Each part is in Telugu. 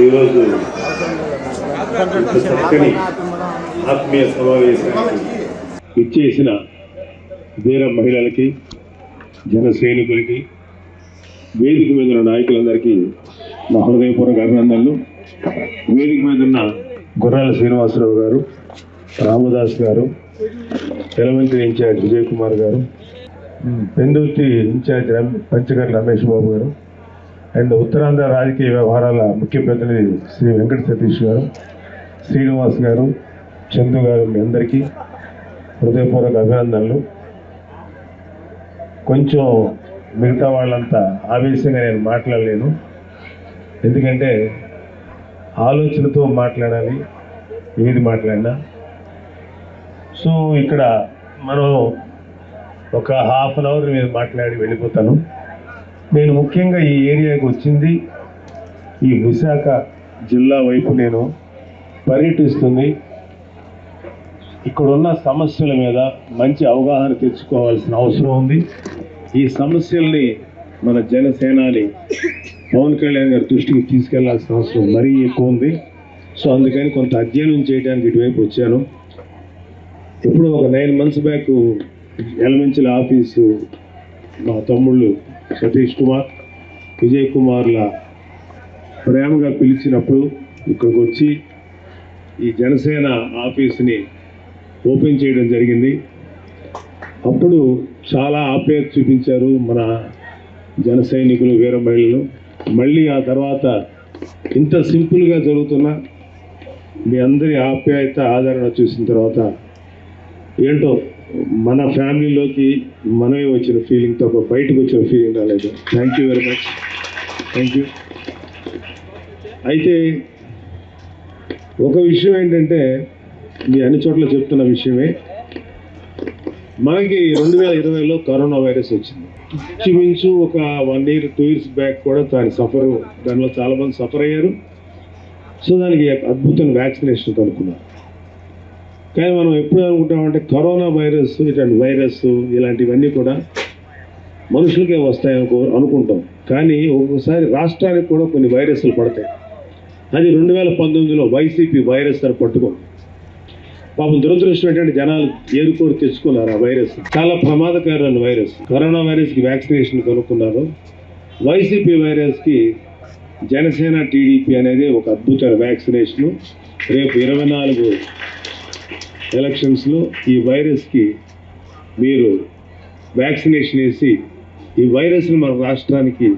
ఈరోజు చక్కని ఆత్మీయ సమావేశానికి ఇచ్చేసిన వీర మహిళలకి జన సైనికులకి వేదిక మీద ఉన్న నాయకులందరికీ నా హృదయపూర్వక అభినందనలు. వేదిక మీద ఉన్న గుర్రాల శ్రీనివాసరావు గారు రామదాస్ గారు తెలవంతి incharge Vijay Kumar garu Pendurthi incharge Panchagar Ramesh Babu garu and Uttarandhra రాజకీయ వ్యవహారాల ముఖ్య ప్రతినిధి శ్రీ వెంకట సతీష్ గారు శ్రీనివాస్ గారు చందు గారు మీ అందరికీ హృదయపూర్వక అభినందనలు. కొంచెం మిగతా వాళ్ళంతా ఆవేశంగా నేను మాట్లాడలేను. ఎందుకంటే ఆలోచనతో మాట్లాడాలి ఏది మాట్లాడినా. సో ఇక్కడ మనం ఒక హాఫ్ అన్ అవర్ మీద మాట్లాడి వెళ్ళిపోతాను. నేను ముఖ్యంగా ఈ ఏరియాకి వచ్చింది. ఈ విశాఖ జిల్లా వైపు నేను పర్యటిస్తుంది. ఇక్కడున్న సమస్యల మీద మంచి అవగాహన తెచ్చుకోవాల్సిన అవసరం ఉంది. ఈ సమస్యల్ని మన జనసేనాని పవన్ కళ్యాణ్ గారి దృష్టికి తీసుకెళ్ళాల్సిన అవసరం మరీ ఎక్కువ ఉంది. సో అందుకని కొంత అధ్యయనం చేయడానికి ఇటువైపు వచ్చాను. ఇప్పుడు ఒక nine months back Elamanchili office మా తమ్ముళ్ళు సతీష్ కుమార్ విజయ్ కుమార్ల ప్రేమగా పిలిచినప్పుడు ఇక్కడికి వచ్చి ఈ జనసేన ఆఫీస్ని ఓపెన్ చేయడం జరిగింది. అప్పుడు చాలా ఆప్యాయత చూపించారు మన జన సైనికులు వీర మహిళలు. మళ్ళీ ఆ తర్వాత ఇంత సింపుల్గా జరుగుతున్న మీ అందరి ఆప్యాయత ఆదరణ చూసిన తర్వాత ఏంటో మన ఫ్యామిలీలోకి మనమే వచ్చిన ఫీలింగ్ తప్ప బయటకు వచ్చిన ఫీలింగ్ రాలేదు thank you very much thank you అయితే ఒక విషయం ఏంటంటే మీ అన్ని చోట్ల చెప్తున్న విషయమే. మనకి రెండు వేల ఇరవైలో కరోనా వైరస్ వచ్చింది. ఇంచుమించు ఒక one year two years back కూడా దాని సఫర్ దానిలో చాలా మంది సఫర్ అయ్యారు. సో దానికి అద్భుతమైన వ్యాక్సినేషన్ కనుక్కున్నారు కానీ మనం ఎప్పుడు అనుకుంటామంటే కరోనా వైరస్ ఇట్లాంటి వైరస్ ఇలాంటివన్నీ కూడా మనుషులకే వస్తాయని అనుకుంటాం. కానీ ఒక్కొక్కసారి రాష్ట్రానికి కూడా కొన్ని వైరస్లు పడతాయి. అది రెండు వేల పంతొమ్మిదిలో వైసీపీ వైరస్ అని పట్టుకుంది పాపం దురదృష్టం ఏంటంటే జనాలు ఏరుకోరు తెచ్చుకున్నారు ఆ వైరస్. చాలా ప్రమాదకరమైన వైరస్. కరోనా వైరస్కి వ్యాక్సినేషన్ కనుక్కున్నారు. వైసీపీ వైరస్కి జనసేన టీడీపీ అనేది ఒక అద్భుతమైన వ్యాక్సినేషను. రేపు ఇరవై నాలుగు ఎలక్షన్స్లో ఈ వైరస్కి మీరు వ్యాక్సినేషన్ వేసి ఈ వైరస్ని మన రాష్ట్రానికి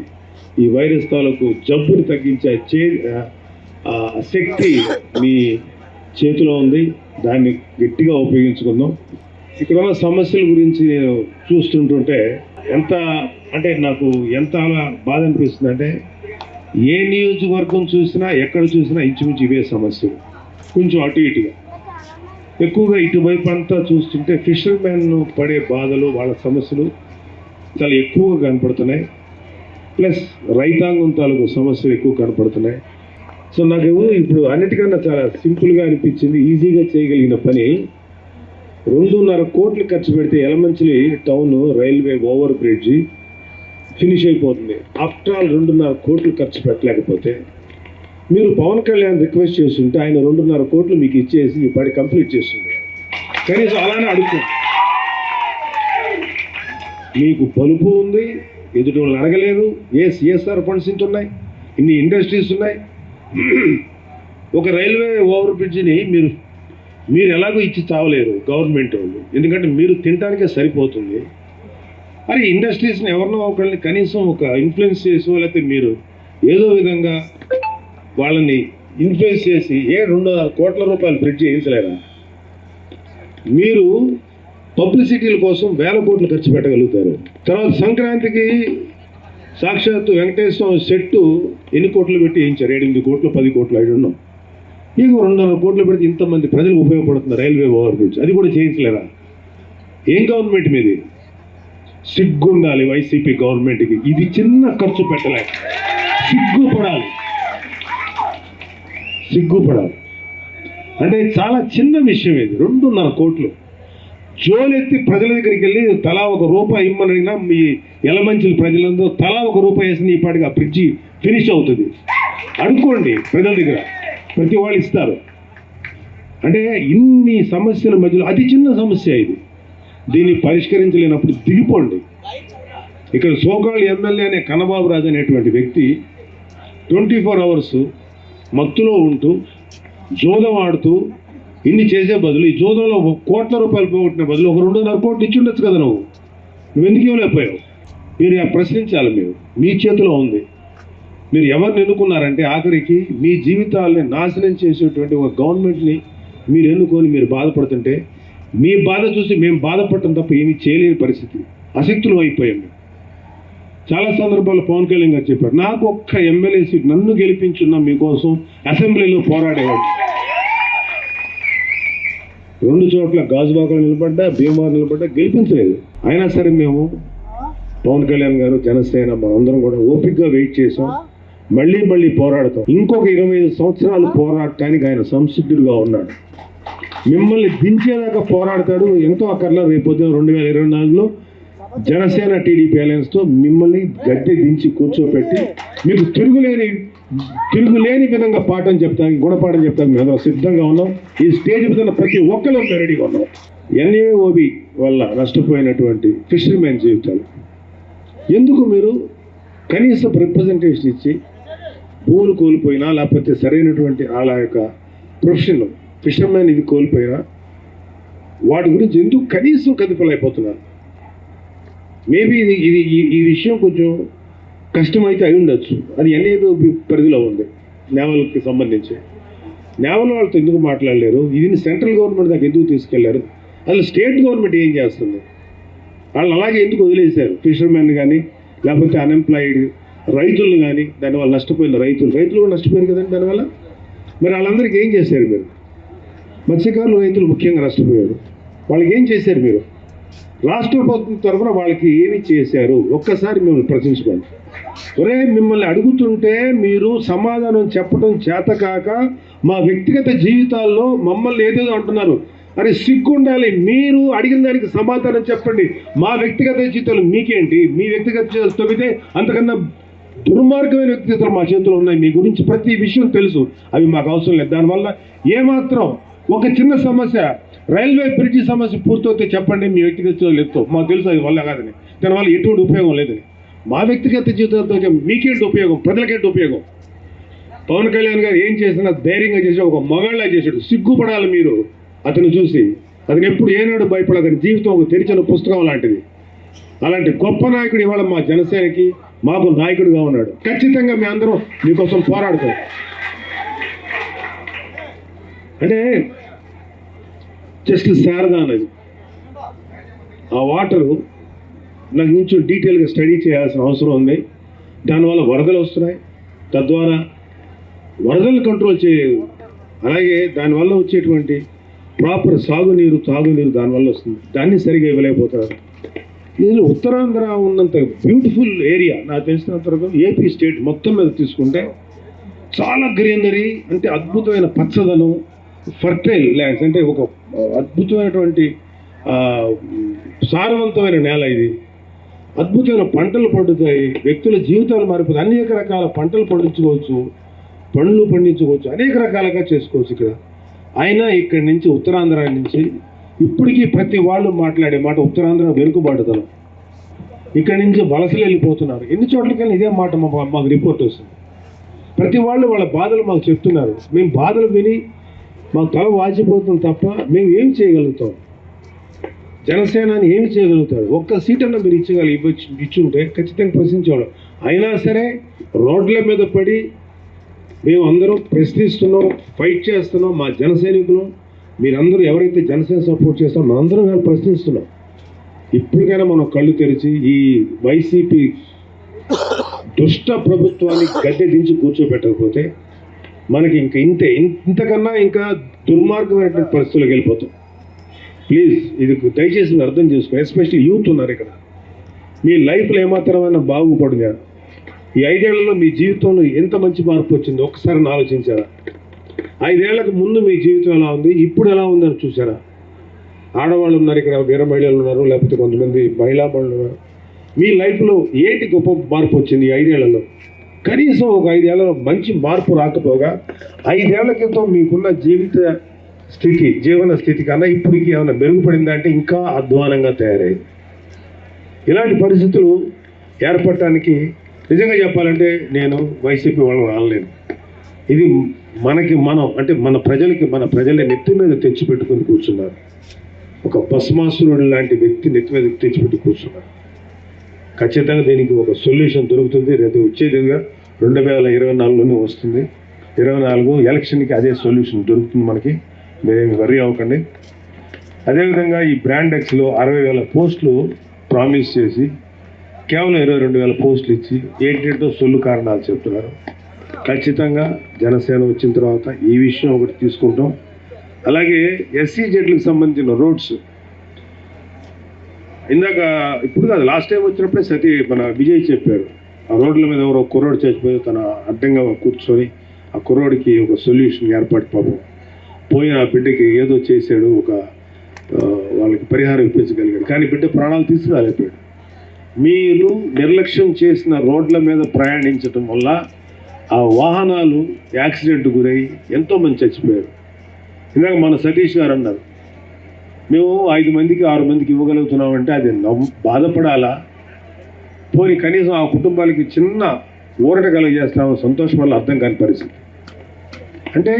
ఈ వైరస్ తాలూకు జబ్బుని తగ్గించే చే శక్తి మీ చేతిలో ఉంది. దాన్ని గట్టిగా ఉపయోగించుకుందాం. ఇక్కడ ఉన్న సమస్యల గురించి నేను చూస్తుంటుంటే ఎంత అంటే నాకు ఎంత బాధ అనిపిస్తుంది అంటే ఏ నియోజకవర్గం చూసినా ఎక్కడ చూసినా ఇంచుమించు ఇవే సమస్యలు. కొంచెం అటు ఇటుగా. ఎక్కువగా ఇటువైపు అంతా చూస్తుంటే ఫిషర్మెన్ పడే బాధలు వాళ్ళ సమస్యలు చాలా ఎక్కువగా కనపడుతున్నాయి. ప్లస్ రైతాంగం తాలూకు సమస్యలు ఎక్కువ కనపడుతున్నాయి. సో నాకు ఇప్పుడు అన్నిటికన్నా చాలా సింపుల్గా అనిపించింది ఈజీగా చేయగలిగిన పని. రెండున్నర కోట్లు ఖర్చు పెడితే Yelamanchili town railway over bridge finish అయిపోతుంది. ఆఫ్టర్ ఆల్ రెండున్నర కోట్లు ఖర్చు పెట్టలేకపోతే మీరు పవన్ కళ్యాణ్ రిక్వెస్ట్ చేస్తుంటే ఆయన రెండున్నర కోట్లు మీకు ఇచ్చేసి పడి కంప్లీట్ చేస్తుంది కనీసం అలానే అడుగుతుంది. మీకు పలుపు ఉంది ఎదుటి వాళ్ళు అడగలేదు ఏ సిఎస్ఆర్ ఫండ్స్ ఇంత ఉన్నాయి ఇన్ని ఇండస్ట్రీస్ ఉన్నాయి. ఒక రైల్వే ఓవర్ బ్రిడ్జ్ని మీరు మీరు ఎలాగో ఇచ్చి చావలేరు గవర్నమెంట్ వాళ్ళు. ఎందుకంటే మీరు తినడానికే సరిపోతుంది. మరి ఇండస్ట్రీస్ని ఎవరినో ఒకళ్ళని కనీసం ఒక ఇన్ఫ్లుయెన్స్ చేసో లేకపోతే మీరు ఏదో విధంగా వాళ్ళని ఇన్ఫ్లుయెన్స్ చేసి ఏ రెండు వందల కోట్ల రూపాయలు బ్రిడ్జ్ చేయించలేరా మీరు పబ్లిసిటీల కోసం వేల కోట్లు ఖర్చు పెట్టగలుగుతారు. తర్వాత సంక్రాంతికి సాక్షాత్తు వెంకటేశ్వర సెట్టు ఎన్ని కోట్లు పెట్టి వేయించారు? ఎనిమిది కోట్లు పది కోట్లు ఐదు ఉన్నాం మీకు రెండున్నర కోట్లు పెడితే ఇంతమంది ప్రజలకు ఉపయోగపడుతుంది రైల్వే ఓవర్ బ్రిడ్జ్. అది కూడా చేయించలేరా? ఏం గవర్నమెంట్ మీది? సిగ్గుండాలి వైసీపీ గవర్నమెంట్కి. ఇది చిన్న ఖర్చు పెట్టలేక సిగ్గుపడాలి. సిగ్గుపడాలి. అంటే చాలా చిన్న విషయం ఇది రెండున్నర కోట్లు. జోలెత్తి ప్రజల దగ్గరికి వెళ్ళి తలా ఒక రూపాయి ఇమ్మని అడిగినా మీ ఎలమంచుల ప్రజలందరూ తలా ఒక రూపాయి వేసిన ఈ ఆ బ్రిడ్జి ఫినిష్ అవుతుంది. అడుక్కోండి ప్రజల దగ్గర ప్రతి వాళ్ళు ఇస్తారు. అంటే ఇన్ని సమస్యల మధ్యలో అతి చిన్న సమస్య ఇది. దీన్ని పరిష్కరించలేనప్పుడు దిగిపోండి. ఇక్కడ సోకాళ్ళు ఎమ్మెల్యే అనే కన్నబాబు రాజు అనేటువంటి వ్యక్తి ట్వంటీ ఫోర్ అవర్స్ మత్తులో ఉంటూ జోదం ఆడుతూ ఇన్ని చేసే బదులు ఈ జోదంలో ఒక కోట్ల రూపాయలు పోగొట్టిన బదులు ఒక రెండున్నర కోట్లు ఇచ్చి ఉండొచ్చు కదా నువ్వు? నువ్వు ఎందుకు ఇవ్వలేకపోయావు? మీరు ప్రశ్నించాలి మీరు. మీ చేతిలో ఉంది. మీరు ఎవరిని ఎన్నుకున్నారంటే ఆఖరికి మీ జీవితాలని నాశనం చేసేటువంటి ఒక గవర్నమెంట్ని మీరు ఎన్నుకొని మీరు బాధపడుతుంటే మీ బాధ చూసి మేము బాధపడటం తప్ప ఏమీ చేయలేని పరిస్థితి. అశక్తులు అయిపోయాం మేము. చాలా సందర్భాల్లో పవన్ కళ్యాణ్ గారు చెప్పారు నాకు ఒక్క ఎమ్మెల్యే సీట్ నన్ను గెలిపించున్న మీకోసం అసెంబ్లీలో పోరాడేవాడు. రెండు చోట్ల గాజుబాకలు నిలబడ్డా భీమవరం నిలబడ్డా గెలిపించలేదు. అయినా సరే మేము పవన్ కళ్యాణ్ గారు జనసేన మనందరం కూడా ఓపిక్గా వెయిట్ చేసాం మళ్ళీ మళ్ళీ పోరాడతాం. ఇంకొక ఇరవై ఐదు సంవత్సరాలు పోరాడటానికి ఆయన సంసిద్ధుడుగా ఉన్నాడు. మిమ్మల్ని దించేదాకా పోరాడతాడు. ఎంతో అక్కర్లా రేపొద్దున రెండు వేల ఇరవై నాలుగులో జనసేన టీడీపీ అలయన్స్తో మిమ్మల్ని గట్టి దించి కూర్చోపెట్టి మీకు తిరుగులేని తిరుగులేని విధంగా పాఠం చెప్తాను గుణపాఠం చెప్తాను మేము సిద్ధంగా ఉన్నాం. ఈ స్టేజ్ మీద ప్రతి ఒక్కరు రెడీగా ఉన్నాం. ఎన్ఏఓబి వల్ల నష్టపోయినటువంటి ఫిషర్మెన్ జీవితాలు ఎందుకు మీరు కనీసం రిప్రజెంటేషన్ ఇచ్చి భూములు కోల్పోయినా లేకపోతే సరైనటువంటి వాళ్ళ యొక్క ప్రొఫెషన్ ఫిషర్మెన్ ఇది కోల్పోయినా వాటి గురించి ఎందుకు కనీసం కదిపలైపోతున్నారు మేబీ ఇది ఇది ఈ- ఈ విషయం కొంచెం కష్టమైతే అయి ఉండొచ్చు. అది ఎన్ఏదో పరిధిలో ఉంది నేవల్కి సంబంధించి. నేవల్ వాళ్ళతో ఎందుకు మాట్లాడలేరు? ఇది సెంట్రల్ గవర్నమెంట్ దాకా ఎందుకు తీసుకెళ్ళారు? అసలు స్టేట్ గవర్నమెంట్ ఏం చేస్తుంది? వాళ్ళు అలాగే ఎందుకు వదిలేశారు? ఫిషర్మెన్ కానీ లేకపోతే అన్ఎంప్లాయిడ్ రైతులు కానీ దానివల్ల నష్టపోయిన రైతులు. రైతులు కూడా నష్టపోయారు కదండి దానివల్ల? మరి వాళ్ళందరికీ ఏం చేశారు మీరు? మత్స్యకారులు రైతులు ముఖ్యంగా నష్టపోయారు. వాళ్ళకి ఏం చేశారు మీరు? రాష్ట్ర ప్రభుత్వం తరఫున వాళ్ళకి ఏమి చేశారు? ఒక్కసారి మిమ్మల్ని ప్రశ్నించుకోండి. ఒరే మిమ్మల్ని అడుగుతుంటే మీరు సమాధానం చెప్పడం చేతకాక మా వ్యక్తిగత జీవితాల్లో మమ్మల్ని ఏదేదో అంటున్నారు. అరే సిగ్గుండాలి. మీరు అడిగిన దానికి సమాధానం చెప్పండి. మా వ్యక్తిగత జీవితాలు మీకేంటి? మీ వ్యక్తిగత జీవితాలు తొమ్మితే అంతకన్నా దుర్మార్గమైన వ్యక్తిగతలు మా చేతిలో ఉన్నాయి. మీ గురించి ప్రతి విషయం తెలుసు. అవి మాకు అవసరం లేదు. దానివల్ల ఏమాత్రం ఒక చిన్న సమస్య రైల్వే బ్రిడ్జి సమస్య పూర్తవుతే చెప్పండి మీ వ్యక్తిగత జీవితాలు మాకు తెలుసు అది వల్ల కాదని. దానివల్ల ఎటువంటి ఉపయోగం లేదని. మా వ్యక్తిగత జీవితాలతో మీకేంటి ఉపయోగం? ప్రజలకేంటి ఉపయోగం? పవన్ కళ్యాణ్ గారు ఏం చేసినా ధైర్యంగా చేసి ఒక మగాళ్ళ చేశాడు. సిగ్గుపడాలి మీరు అతను చూసి. అతను ఎప్పుడు ఏనాడు భయపడదని జీవితం ఒక తెరిచిన పుస్తకం లాంటిది. అలాంటి గొప్ప నాయకుడు ఇవాళ మా జనసేనకి మాకు నాయకుడిగా ఉన్నాడు. ఖచ్చితంగా మీ అందరం మీకోసం పోరాడుతాం. అంటే జస్ట్ శారదా అనేది. ఆ వాటరు నాకు కొంచెం డీటెయిల్గా స్టడీ చేయాల్సిన అవసరం ఉంది. దానివల్ల వరదలు వస్తున్నాయి. తద్వారా వరదలు కంట్రోల్ చేయలేదు అలాగే దానివల్ల వచ్చేటువంటి ప్రాపర్ సాగునీరు తాగునీరు దానివల్ల వస్తుంది. దాన్ని సరిగా ఇవ్వలేకపోతారు ఇందులో ఉత్తరాంధ్ర ఉన్నంత బ్యూటిఫుల్ ఏరియా నాకు తెలిసినంత వరకు ఏపీ స్టేట్ మొత్తం మీద తీసుకుంటే చాలా గ్రీనరీ అంటే అద్భుతమైన పచ్చదనం ఫర్టైల్ ల్యాండ్స్ అంటే ఒక అద్భుతమైనటువంటి సారవంతమైన నేల ఇది. అద్భుతమైన పంటలు పండుతాయి. వ్యక్తుల జీవితాలు మారిపోతాయి. అనేక రకాల పంటలు పండించుకోవచ్చు. పండ్లు పండించుకోవచ్చు. అనేక రకాలుగా చేసుకోవచ్చు ఇక్కడ. అయినా ఇక్కడి నుంచి ఉత్తరాంధ్ర నుంచి ఇప్పటికీ ప్రతి వాళ్ళు మాట్లాడే మాట ఉత్తరాంధ్ర వెనుకబాటుదనం ఇక్కడి నుంచి వలసలు వెళ్ళిపోతున్నారు. ఎన్ని చోట్లకైనా ఇదే మాట మా- మాకు రిపోర్ట్ వస్తుంది. ప్రతి వాళ్ళు వాళ్ళ బాధలు మాకు చెప్తున్నారు. మేము బాధలు విని మాకు తల వాచిపోతుంది తప్ప మేము ఏం చేయగలుగుతాం? జనసేనని ఏమి చేయగలుగుతారు ఒక్క సీట్ అన్న మీరు ఇచ్చగల ఇవ్వచ్చు ఇచ్చుంటే ఖచ్చితంగా ప్రశ్నించేవాళ్ళం. అయినా సరే రోడ్ల మీద పడి మేము అందరం ప్రశ్నిస్తున్నాం ఫైట్ చేస్తున్నాం మా జన సైనికులు మీరందరూ ఎవరైతే జనసేన సపోర్ట్ చేస్తారో మనందరం కానీ ప్రశ్నిస్తున్నాం. ఇప్పటికైనా మనం కళ్ళు తెరిచి ఈ వైసీపీ దుష్ట ప్రభుత్వాన్ని గద్దె దించి కూర్చోబెట్టకపోతే మనకి ఇంకా ఇంతే. ఇంతకన్నా ఇంకా దుర్మార్గమైనటువంటి పరిస్థితులకు వెళ్ళిపోతాం. ప్లీజ్ ఇది దయచేసి మీరు అర్థం చేసుకో ఎస్పెషల్లీ యూత్ ఉన్నారు ఇక్కడ. మీ లైఫ్లో ఏమాత్రమైనా బాగుపడిందా ఈ ఐదేళ్ళలో మీ జీవితంలో ఎంత మంచి మార్పు వచ్చిందో ఒక్కసారి ఆలోచించారా? ఐదేళ్ళకు ముందు మీ జీవితం ఎలా ఉంది ఇప్పుడు ఎలా ఉందని చూసారా ఆడవాళ్ళు ఉన్నారు ఇక్కడ వీర మహిళలు ఉన్నారు లేకపోతే కొంతమంది మహిళా మహిళలు ఉన్నారు. మీ లైఫ్లో ఏంటి గొప్ప మార్పు వచ్చింది ఈ ఐదేళ్ళలో? కనీసం ఒక ఐదేళ్ళలో మంచి మార్పు రాకపోగా ఐదేళ్ళ క్రితం మీకున్న జీవిత స్థితి జీవన స్థితి కన్నా ఇప్పటికి ఏమైనా మెరుగుపడిందా అంటే ఇంకా అధ్వానంగా తయారైంది ఇలాంటి పరిస్థితులు ఏర్పడటానికి నిజంగా చెప్పాలంటే నేను వైసీపీ వాళ్ళని రాలేను ఇది మనకి మనం అంటే మన ప్రజలకి మన ప్రజల నెత్తి మీద తెచ్చిపెట్టుకుని కూర్చున్నారు. ఒక భస్మాసురుడు లాంటి వ్యక్తి నెత్తి మీద తెచ్చిపెట్టి కూర్చున్నారు. ఖచ్చితంగా దీనికి ఒక సొల్యూషన్ దొరుకుతుంది. రేపు వచ్చేదిగా రెండు వేల ఇరవై నాలుగులోనే వస్తుంది. ఇరవై నాలుగు ఎలక్షన్కి అదే సొల్యూషన్ దొరుకుతుంది మనకి. మీరేమి వర్రీ అవ్వకండి. అదేవిధంగా ఈ బ్రాండ్ ఎక్స్లో అరవై వేల పోస్టులు ప్రామిస్ చేసి కేవలం ఇరవై రెండు వేల పోస్టులు ఇచ్చి ఏంటేంటో సొల్లు కారణాలు చెప్తున్నారు. ఖచ్చితంగా జనసేన వచ్చిన తర్వాత ఈ విషయం ఒకటి తీసుకుంటాం. అలాగే ఎస్సీ జెడ్లకు సంబంధించిన రోడ్స్ ఇందాక ఇప్పుడు కాదు లాస్ట్ టైం వచ్చినప్పుడే సతీ మన విజయ్ చెప్పారు. ఆ రోడ్ల మీద ఎవరో కుర్రోడు చచ్చిపోయి తన అడ్డంగా కూర్చొని ఆ కుర్రోడికి ఒక సొల్యూషన్ ఏర్పాటు పాపం. పోయిన ఆ బిడ్డకి ఏదో చేశాడు ఒక వాళ్ళకి పరిహారం ఇప్పించగలిగాడు. కానీ బిడ్డ ప్రాణాలు తీసుకురాలేపాడు మీరు నిర్లక్ష్యం చేసిన రోడ్ల మీద ప్రయాణించటం వల్ల ఆ వాహనాలు యాక్సిడెంట్ గురై ఎంతోమంది చచ్చిపోయారు. ఇందాక మన సతీష్ గారు అన్నారు మేము ఐదు మందికి ఆరు మందికి ఇవ్వగలుగుతున్నామంటే అది బాధపడాలా? పోనీ కనీసం ఆ కుటుంబాలకి చిన్న ఊరట కలుగజేస్తాము సంతోషం వల్ల అర్థం కాని పరిస్థితి. అంటే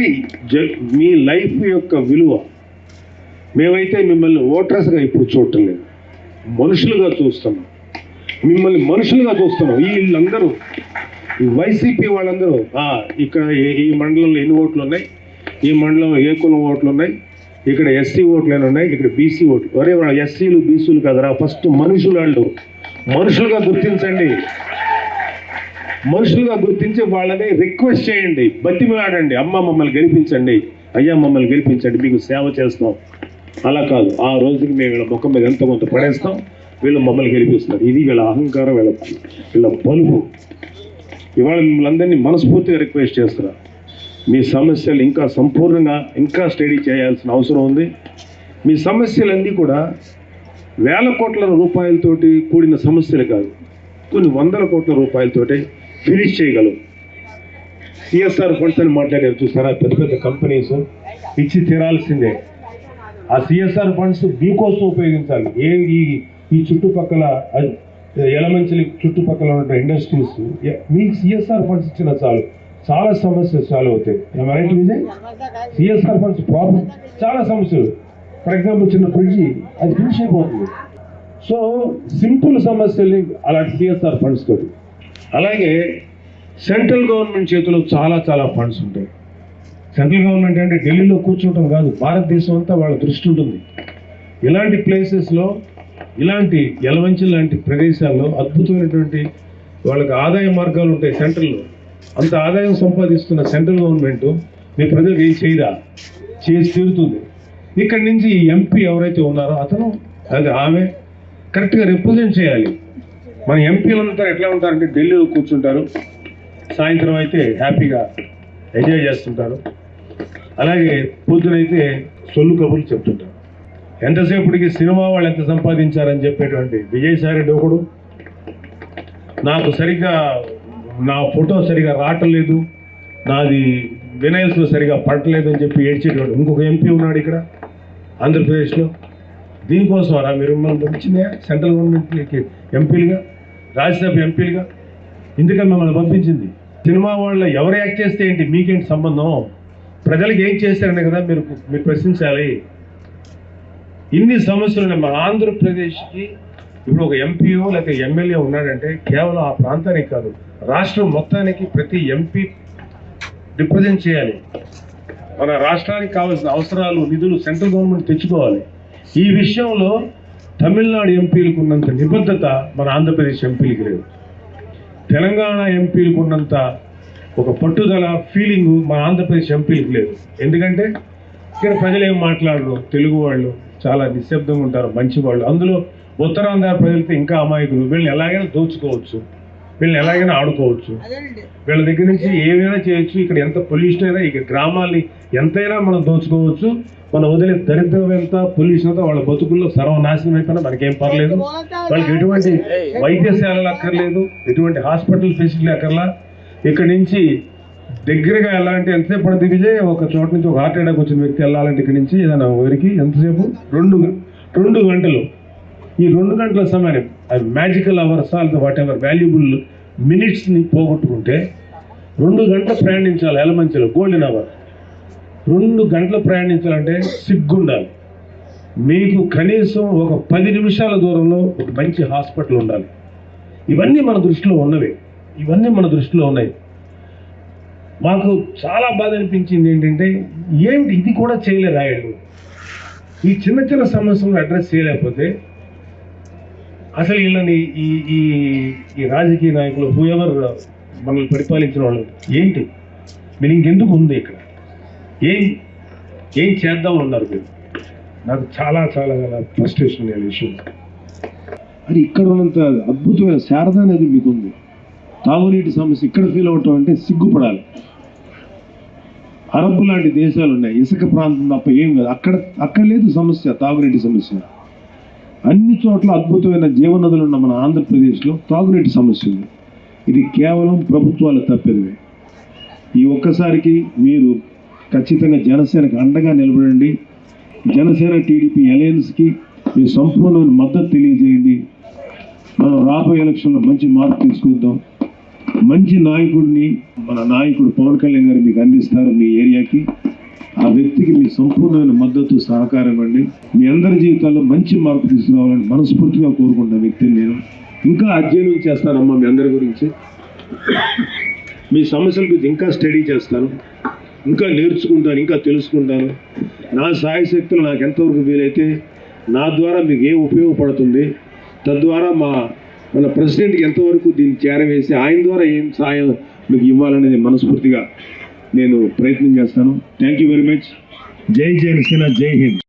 జ మీ లైఫ్ యొక్క విలువ. మేమైతే మిమ్మల్ని ఓటర్స్గా ఇప్పుడు చూడటం లేదు. మనుషులుగా చూస్తున్నాం. మిమ్మల్ని మనుషులుగా చూస్తున్నాం. వీళ్ళందరూ ఈ వైసీపీ వాళ్ళందరూ ఇక్కడ ఈ మండలంలో ఎన్ని ఓట్లు ఉన్నాయి ఈ మండలంలో ఏ కులం ఓట్లు ఉన్నాయి ఇక్కడ ఎస్సీ ఓట్లు ఉన్నాయి? ఇక్కడ బీసీ ఓట్లు. ఒరే ఎస్సీలు బీసీలు కదరా. ఫస్ట్ మనుషులు వాళ్ళు. మనుషులుగా గుర్తించండి. మనుషులుగా గుర్తించి వాళ్ళని రిక్వెస్ట్ చేయండి. బతిమలాడండి. అమ్మ మమ్మల్ని గెలిపించండి. అయ్యా మమ్మల్ని గెలిపించండి. మీకు సేవ చేస్తాం. అలా కాదు. ఆ రోజుకి మేము వీళ్ళ ముఖం మీద ఎంత కొంత పడేస్తాం వీళ్ళు మమ్మల్ని గెలిపిస్తున్నారు. ఇది వీళ్ళ అహంకారం వీళ్ళ వీళ్ళ బలుపు. ఇవాళ మిమ్మల్ని అందరినీ మనస్ఫూర్తిగా రిక్వెస్ట్ చేస్తున్నారు మీ సమస్యలు ఇంకా సంపూర్ణంగా ఇంకా స్టడీ చేయాల్సిన అవసరం ఉంది. మీ సమస్యలన్నీ కూడా వేల కోట్ల రూపాయలతోటి కూడిన సమస్యలు కాదు కొన్ని వందల కోట్ల రూపాయలతోటి ఫినిష్ చేయగలవు. సిఎస్ఆర్ ఫండ్స్ అని మాట్లాడారు చూసారా? పెద్ద పెద్ద కంపెనీస్ ఇచ్చి తీరాల్సిందే. ఆ సిఎస్ఆర్ ఫండ్స్ మీకోసం ఉపయోగించాలి. ఏ ఈ ఈ చుట్టుపక్కల అ- ఎలమంచిలి చుట్టుపక్కల ఉన్న ఇండస్ట్రీస్ మీకు సిఎస్ఆర్ ఫండ్స్ ఇచ్చిన చాలు. చాలా సమస్యలు సాల్వ్ అవుతాయి. Right Vijay CSR funds problem చాలా సమస్యలు. ఫర్ ఎగ్జాంపుల్ చిన్న బ్రిడ్జి అది ఫినిష్ అయిపోతుంది. సో సింపుల్ సమస్యల్ని అలాంటి సిఎస్ఆర్ ఫండ్స్ తోటి. అలాగే సెంట్రల్ గవర్నమెంట్ చేతిలో చాలా చాలా ఫండ్స్ ఉంటాయి. సెంట్రల్ గవర్నమెంట్ అంటే ఢిల్లీలో కూర్చోవటం కాదు. భారతదేశం అంతా వాళ్ళ దృష్టి ఉంటుంది. ఇలాంటి ప్లేసెస్లో ఇలాంటి ఎలవంచి లాంటి ప్రదేశాల్లో అద్భుతమైనటువంటి వాళ్ళకి ఆదాయ మార్గాలు ఉంటాయి సెంట్రల్లో అంత ఆదాయం సంపాదిస్తున్న సెంట్రల్ గవర్నమెంట్ మీ ప్రజలకు ఏం చేయరా? చేసి తీరుతుంది. ఇక్కడి నుంచి ఈ ఎంపీ ఎవరైతే ఉన్నారో అతను అది ఆమె. కరెక్ట్గా రిప్రజెంట్ చేయాలి. మన ఎంపీలంతా ఎట్లా ఉంటారంటే ఢిల్లీలో కూర్చుంటారు. సాయంత్రం అయితే హ్యాపీగా ఎంజాయ్ చేస్తుంటారు. అలాగే పొద్దునైతే సొల్లు కబుర్లు చెప్తుంటారు. ఎంతసేపటికి సినిమా వాళ్ళు ఎంత సంపాదించారని చెప్పేటువంటి విజయసాయి రెడ్డి ఒకడు. నాకు సరిగ్గా నా ఫోటో సరిగా రావట్లేదు. నాది వినయల్స్లో సరిగా పడట్లేదు అని చెప్పి ఏడ్చేటవాడు ఇంకొక ఎంపీ ఉన్నాడు ఇక్కడ ఆంధ్రప్రదేశ్లో. దీనికోసం రా మీరు మిమ్మల్ని పంపించిందే సెంట్రల్ గవర్నమెంట్కి ఎంపీలుగా రాజ్యసభ ఎంపీలుగా. ఇందుకని మిమ్మల్ని పంపించింది. సినిమా వాళ్ళ ఎవరు యాక్ట్ చేస్తే ఏంటి మీకేంటి సంబంధం? ప్రజలకు ఏం చేశారనే కదా మీరు మీరు ప్రశ్నించాలి. ఇన్ని సమస్యలు మన ఆంధ్రప్రదేశ్కి ఇప్పుడు ఒక ఎంపీఓ లేకపోతే ఎమ్మెల్యే ఉన్నాడంటే కేవలం ఆ ప్రాంతానికి కాదు రాష్ట్రం మొత్తానికి ప్రతి ఎంపీ రిప్రజెంట్ చేయాలి. మన రాష్ట్రానికి కావాల్సిన అవసరాలు నిధులు సెంట్రల్ గవర్నమెంట్ తెచ్చుకోవాలి. ఈ విషయంలో తమిళనాడు ఎంపీలకు ఉన్నంత నిబద్ధత మన ఆంధ్రప్రదేశ్ ఎంపీలకి లేదు. తెలంగాణ ఎంపీలకు ఉన్నంత ఒక పట్టుదల ఫీలింగ్ మన ఆంధ్రప్రదేశ్ ఎంపీలకు లేదు. ఎందుకంటే ఇక్కడ ప్రజలు ఏం మాట్లాడరు? తెలుగు వాళ్ళు చాలా నిశ్శబ్దంగా ఉంటారు మంచి వాళ్ళు అందులో ఉత్తరాంధ్ర ప్రజలతో ఇంకా అమాయకులు. వీళ్ళని ఎలాగైనా దోచుకోవచ్చు. వీళ్ళని ఎలాగైనా ఆడుకోవచ్చు. వీళ్ళ దగ్గర నుంచి ఏమైనా చేయొచ్చు. ఇక్కడ ఎంత పొల్యూషన్ అయినా ఇక గ్రామాల్ని ఎంతైనా మనం దోచుకోవచ్చు. మనం వదిలే దరిద్రం ఎంత పొల్యూషన్ అంతా వాళ్ళ బతుకుల్లో సర్వనాశనం అయిపోయినా మనకేం పర్లేదు. వాళ్ళకి ఎటువంటి వైద్యశాలలు అక్కర్లేదు ఎటువంటి హాస్పిటల్ ఫెసిలిటీ అక్కర్లా. ఇక్కడి నుంచి దగ్గరగా వెళ్ళాలంటే ఎంతసేపు పడుతుంది విజయ్? ఒక చోట నుంచి ఒక హార్ట్ అటాక్ వచ్చిన వ్యక్తి వెళ్ళాలంటే ఇక్కడి నుంచి ఏదైనా ఊరికి ఎంతసేపు? రెండు రెండు గంటలు. ఈ రెండు గంటల సమయం అవి magical hours all whatever valuable మినిట్స్ని పోగొట్టుకుంటే రెండు గంటలు ప్రయాణించాలి ఎలమంచిలో గోల్డెన్ అవర్ రెండు గంటలు ప్రయాణించాలంటే సిగ్గుండాలి. మీకు కనీసం ఒక పది నిమిషాల దూరంలో ఒక మంచి హాస్పిటల్ ఉండాలి. ఇవన్నీ మన దృష్టిలో ఉన్నవి. ఇవన్నీ మన దృష్టిలో ఉన్నాయి. మాకు చాలా బాధ అనిపించింది ఏంటంటే ఏమిటి ఇది కూడా చేయలేదు రాయడు ఈ చిన్న చిన్న సమస్యలను అడ్రస్ చేయలేకపోతే అసలు వీళ్ళని ఈ ఈ ఈ రాజకీయ నాయకులు హూఎవర్ మనల్ని పరిపాలించిన వాళ్ళు ఏంటి? మీరు ఇంకెందుకు ఉంది ఇక్కడ? ఏం ఏం చేద్దాం అన్నారు మీరు? నాకు చాలా చాలా చాలా ఫ్రస్ట్రేషన్ అనే విషయం. అని ఇక్కడ ఉన్నంత అద్భుతమైన శారద అనేది మీకు ఉంది. తాగునీటి సమస్య ఇక్కడ ఫీల్ అవటం అంటే సిగ్గుపడాలి. అరబ్ లాంటి దేశాలు ఉన్నాయి. ఇసుక ప్రాంతం తప్ప ఏం కాదు. అక్కడ అక్కడ లేదు సమస్య తాగునీటి సమస్య. అన్ని చోట్ల అద్భుతమైన జీవనదులు ఉన్న మన ఆంధ్రప్రదేశ్లో తాగునీటి సమస్య ఉంది. ఇది కేవలం ప్రభుత్వాల తప్పెదవే. ఈ ఒక్కసారికి మీరు ఖచ్చితంగా జనసేనకు అండగా నిలబడండి. జనసేన టీడీపీ అలయన్స్కి మీ సంపూర్ణమైన మద్దతు తెలియజేయండి. మనం రాబోయే ఎలక్షన్లో మంచి మార్పు తీసుకుందాం. మంచి నాయకుడిని మన నాయకుడు పవన్ కళ్యాణ్ గారు మీకు అందిస్తారు మీ ఏరియాకి. ఆ వ్యక్తికి మీ సంపూర్ణమైన మద్దతు సహకారం ఇవ్వండి. మీ అందరి జీవితాల్లో మంచి మార్పు తీసుకురావాలని మనస్ఫూర్తిగా కోరుకుంటున్న వ్యక్తిని నేను ఇంకా అధ్యయనం చేస్తానమ్మా మీ అందరి గురించి. మీ సమస్యల గురించి ఇంకా స్టడీ చేస్తాను. ఇంకా నేర్చుకుంటాను ఇంకా తెలుసుకుంటాను. నా సాయశక్తులు నాకు ఎంతవరకు వీలైతే నా ద్వారా మీకు ఏ ఉపయోగపడుతుంది తద్వారా మా మన ప్రెసిడెంట్కి ఎంతవరకు దీన్ని చేరవేసి ఆయన ద్వారా ఏం సాయం మీకు ఇవ్వాలనేది మనస్ఫూర్తిగా నేను ప్రయత్నం చేస్తాను. థ్యాంక్ యూ వెరీ మచ్ జై జనసేన జై హింద్.